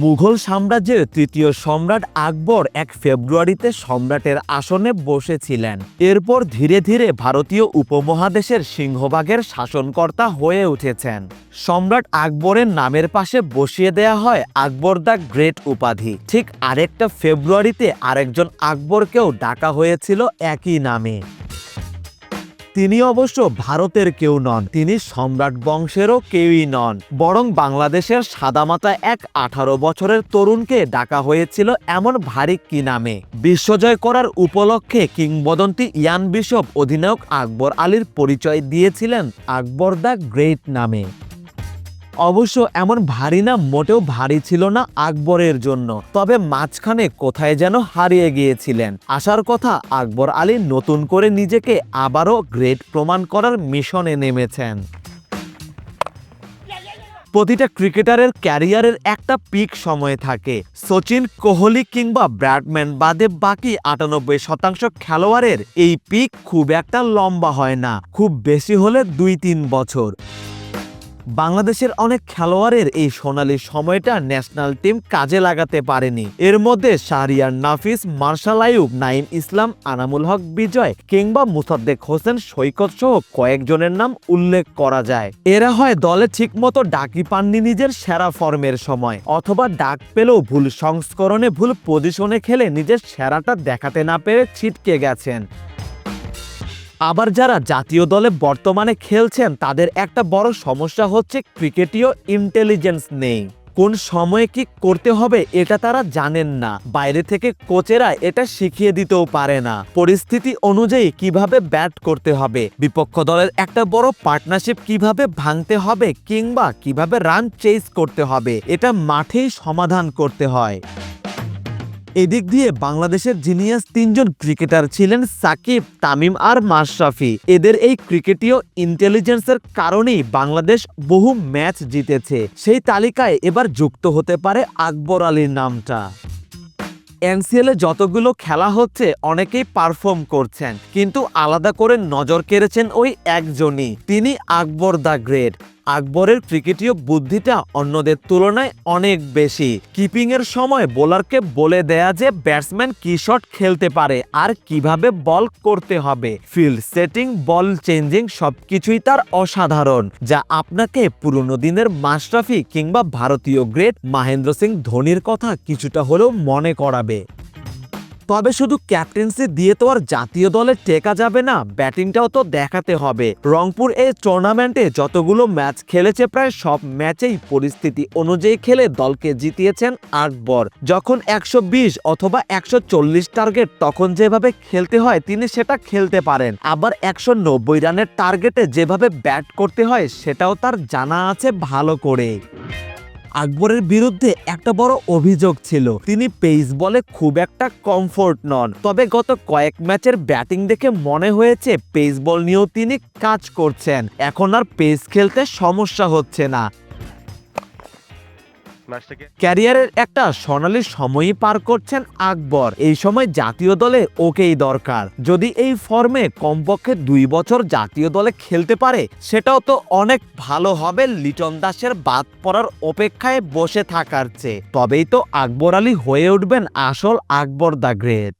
মুঘল সাম্রাজ্যের তৃতীয় সম্রাট আকবর এক ফেব্রুয়ারিতে সম্রাটের আসনে বসেছিলেন। এরপর ধীরে ধীরে ভারতীয় উপমহাদেশের সিংহভাগের শাসনকর্তা হয়ে উঠেছেন। সম্রাট আকবরের নামের পাশে বসিয়ে দেয়া হয় আকবর দ্য গ্রেট উপাধি। ঠিক আরেকটা ফেব্রুয়ারিতে আরেকজন আকবরকেও ডাকা হয়েছিল একই নামে। তিনি অবশ্য ভারতের কেউ নন, তিনি সম্রাট বংশেরও কেউই নন। বরং বাংলাদেশের সাদামাতা এক আঠারো বছরের তরুণকে ডাকা হয়েছিল এমন ভারী কি নামে। বিশ্বজয় করার উপলক্ষে কিংবদন্তি ইয়ান বিশপ অধিনায়ক আকবর আলীর পরিচয় দিয়েছিলেন আকবর দ্য গ্রেট নামে। অবশ্য এমন ভারী না, মোটেও ভারী ছিল না আকবরের জন্য। তবে মাঝখানে কোথায় যেন হারিয়ে গিয়েছিলেন। আসার কথা আকবর আলী নতুন করে নিজেকে আবারও গ্রেট প্রমাণ করার মিশনে নেমেছেন। প্রতিটা ক্রিকেটারের ক্যারিয়ারের একটা পিক সময় থাকে। সচিন কোহলি কিংবা ব্র্যাডম্যান বাদে বাকি আটানব্বই শতাংশ খেলোয়াড়ের এই পিক খুব একটা লম্বা হয় না। খুব বেশি হলে দুই তিন বছর। বাংলাদেশের অনেক খেলোয়াড়ের এই সোনালী সময়টা ন্যাশনাল টিম কাজে লাগাতে পারেনি। এর মধ্যে শাহরিয়ার নাফিস, মার্শাল আয়ুব নাইম ইসলাম, আনামুল হক বিজয় কিংবা মুসাদ্দেক হোসেন, সৈকত সহ কয়েকজনের নাম উল্লেখ করা যায়। এরা হয় দলে ঠিকমতো ডাকি পাননি নিজের সেরা ফর্মের সময়, অথবা ডাক পেলেও ভুল সংস্করণে ভুল পজিশনে খেলে নিজের সেরাটা দেখাতে না পেরে ছিটকে গেছেন। আবার যারা জাতীয় দলে বর্তমানে খেলছেন, তাদের একটা বড় সমস্যা হচ্ছে ক্রিকেটীয় ইন্টেলিজেন্স নেই। কোন সময়ে কি করতে হবে এটা তারা জানেন না। বাইরে থেকে কোচেরা এটা শিখিয়ে দিতেও পারে না। পরিস্থিতি অনুযায়ী কীভাবে ব্যাট করতে হবে, বিপক্ষ দলের একটা বড় পার্টনারশিপ কীভাবে ভাঙতে হবে কিংবা কীভাবে রান চেস করতে হবে, এটা মাঠেই সমাধান করতে হয়। এদিক দিয়ে বাংলাদেশের জিনিয়াস তিনজন ক্রিকেটার ছিলেন সাকিব, তামিম আর মাশরাফি। এদের এই ক্রিকেটীয় ইন্টেলিজেন্সের কারণেই বাংলাদেশ বহু ম্যাচ জিতেছে। সেই তালিকায় এবার যুক্ত হতে পারে আকবর আলীর নামটা। এনসিএলে যতগুলো খেলা হচ্ছে, অনেকেই পারফর্ম করছেন, কিন্তু আলাদা করে নজর কেড়েছেন ওই একজনই। তিনি আকবর দ্য গ্রেট। আকবরের ক্রিকেটীয় বুদ্ধিটা অন্যদের তুলনায় অনেক বেশি। কিপিং এর সময় বোলারকে বলে দেয়া যে ব্যাটসম্যান কি শট খেলতে পারে আর কীভাবে বল করতে হবে। ফিল্ড সেটিং, বল চেঞ্জিং সবকিছুই তার অসাধারণ, যা আপনাকে পুরনো দিনের মাশরাফি কিংবা ভারতীয় গ্রেট মাহেন্দ্র সিং ধোনির কথা কিছুটা হলেও মনে করাবে। তবে শুধু ক্যাপ্টেন্সি দিয়ে তো আর জাতীয় দলে টেকা যাবে না, ব্যাটিংটাও তো দেখাতে হবে। রংপুর এই টুর্নামেন্টে যতগুলো ম্যাচ খেলেছে, প্রায় সব ম্যাচেই পরিস্থিতি অনুযায়ী খেলে দলকে জিতিয়েছেন আকবর যখন একশো বিশ অথবা একশো চল্লিশ টার্গেট তখন যেভাবে খেলতে হয়, তিনি সেটা খেলতে পারেন। আবার একশো নব্বই রানের টার্গেটে যেভাবে ব্যাট করতে হয়, সেটাও তার জানা আছে ভালো করে। আকবরের বিরুদ্ধে একটা বড় অভিযোগ ছিল। তিনি পেস বলে খুব একটা কমফোর্ট নন। তবে গত কয়েক ম্যাচের ব্যাটিং দেখে মনে হয়েছে পেস বল নিয়েও তিনি কাজ করছেন। এখন আর পেস খেলতে সমস্যা হচ্ছে না। ম্যাচটাকে ক্যারিয়ারের একটা সোনালী সময়ই পার করছেন আকবর। এই সময় জাতীয় দলে ওকেই দরকার। যদি এই ফর্মে কমপক্ষে দুই বছর জাতীয় দলে খেলতে পারে, সেটাও তো অনেক ভালো হবে লিটন দাসের বাদ পড়ার অপেক্ষায় বসে থাকার চেয়ে। তবেই তো আকবর আলী হয়ে উঠবেন আসল আকবর দ্য গ্রেট।